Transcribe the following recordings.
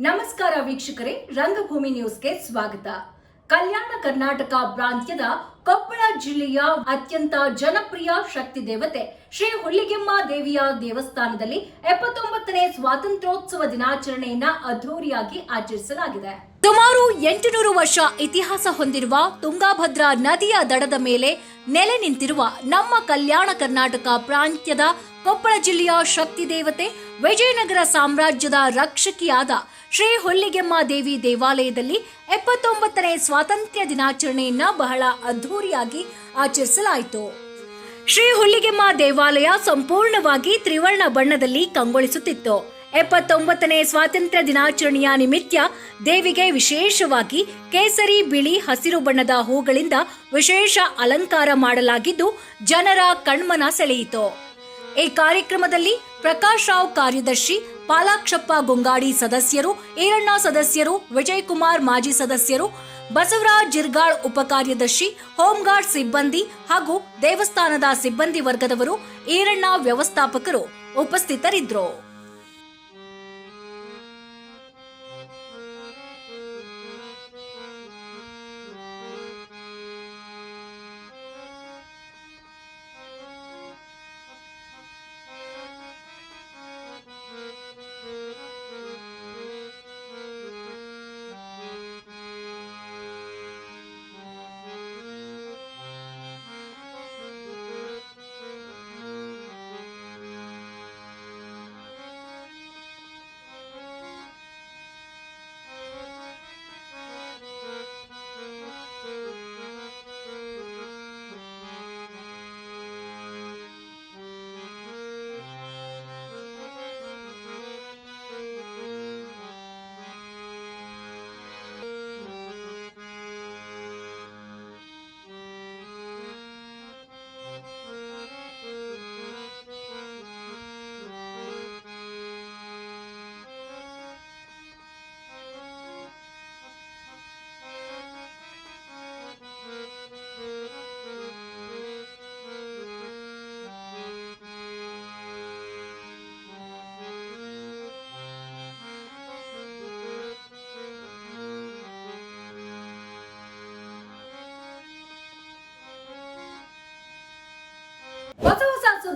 ನಮಸ್ಕಾರ ವೀಕ್ಷಕರೇ, ರಂಗಭೂಮಿ ನ್ಯೂಸ್ಗೆ ಸ್ವಾಗತ. ಕಲ್ಯಾಣ ಕರ್ನಾಟಕ ಪ್ರಾಂತ್ಯದ ಕೊಪ್ಪಳ ಜಿಲ್ಲೆಯ ಅತ್ಯಂತ ಜನಪ್ರಿಯ ಶಕ್ತಿ ದೇವತೆ ಶ್ರೀ ಹುಳ್ಳಿಗೆಮ್ಮ ದೇವಿಯ ದೇವಸ್ಥಾನದಲ್ಲಿ ಎಪ್ಪತ್ತೊಂಬತ್ತನೇ ಸ್ವಾತಂತ್ರ್ಯೋತ್ಸವ ದಿನಾಚರಣೆಯನ್ನ ಅದ್ಧೂರಿಯಾಗಿ ಆಚರಿಸಲಾಗಿದೆ. ಸುಮಾರು ಎಂಟುನೂರು ವರ್ಷ ಇತಿಹಾಸ ಹೊಂದಿರುವ ತುಂಗಾಭದ್ರಾ ನದಿಯ ದಡದ ಮೇಲೆ ನೆಲೆ ನಿಂತಿರುವ ನಮ್ಮ ಕಲ್ಯಾಣ ಕರ್ನಾಟಕ ಪ್ರಾಂತ್ಯದ ಕೊಪ್ಪಳ ಜಿಲ್ಲೆಯ ಶಕ್ತಿ ದೇವತೆ ವಿಜಯನಗರ ಸಾಮ್ರಾಜ್ಯದ ರಕ್ಷಕಿಯಾದ ಶ್ರೀ ಹುಲ್ಲಿಗೆಮ್ಮ ದೇವಿ ದೇವಾಲಯದಲ್ಲಿ ಎಪ್ಪತ್ತೊಂಬತ್ತನೇ ಸ್ವಾತಂತ್ರ್ಯ ದಿನಾಚರಣೆಯನ್ನ ಬಹಳ ಅದ್ಧೂರಿಯಾಗಿ ಆಚರಿಸಲಾಯಿತು. ಶ್ರೀ ಹುಲ್ಲಿಗೆಮ್ಮ ದೇವಾಲಯ ಸಂಪೂರ್ಣವಾಗಿ ತ್ರಿವರ್ಣ ಬಣ್ಣದಲ್ಲಿ ಕಂಗೊಳಿಸುತ್ತಿತ್ತು. ಎಪ್ಪತ್ತೊಂಬತ್ತನೇ ಸ್ವಾತಂತ್ರ್ಯ ದಿನಾಚರಣೆಯ ನಿಮಿತ್ತ ದೇವಿಗೆ ವಿಶೇಷವಾಗಿ ಕೇಸರಿ, ಬಿಳಿ, ಹಸಿರು ಬಣ್ಣದ ಹೂಗಳಿಂದ ವಿಶೇಷ ಅಲಂಕಾರ ಮಾಡಲಾಗಿದ್ದು ಜನರ ಕಣ್ಮನ ಸೆಳೆಯಿತು. ಈ ಕಾರ್ಯಕ್ರಮದಲ್ಲಿ ಪ್ರಕಾಶ್ ರಾವ್ ಕಾರ್ಯದರ್ಶಿ, ಪಾಲಾಕ್ಷಪ್ಪ ಗುಂಗಾಡಿ ಸದಸ್ಯರು, ಈರಣ್ಣ ಸದಸ್ಯರು ವಿಜಯ್ ಕುಮಾರ್ ಮಾಜಿ ಸದಸ್ಯರು, ಬಸವರಾಜ್ ಜಿರ್ಗಾಳ್ ಉಪಕಾರ್ಯದರ್ಶಿ ಹೋಂಗಾರ್ಡ್ ಸಿಬ್ಬಂದಿ ಹಾಗೂ ದೇವಸ್ಥಾನದ ಸಿಬ್ಬಂದಿ ವರ್ಗದವರು, ಈರಣ್ಣ ವ್ಯವಸ್ಥಾಪಕರು ಉಪಸ್ಥಿತರಿದ್ದರು.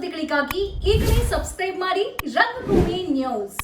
ಸುದ್ದಿಗಳಿಗಾಗಿ ಈಗಲೇ ಸಬ್ಸ್ಕ್ರೈಬ್ ಮಾಡಿ ರಂಗಭೂಮಿ ನ್ಯೂಸ್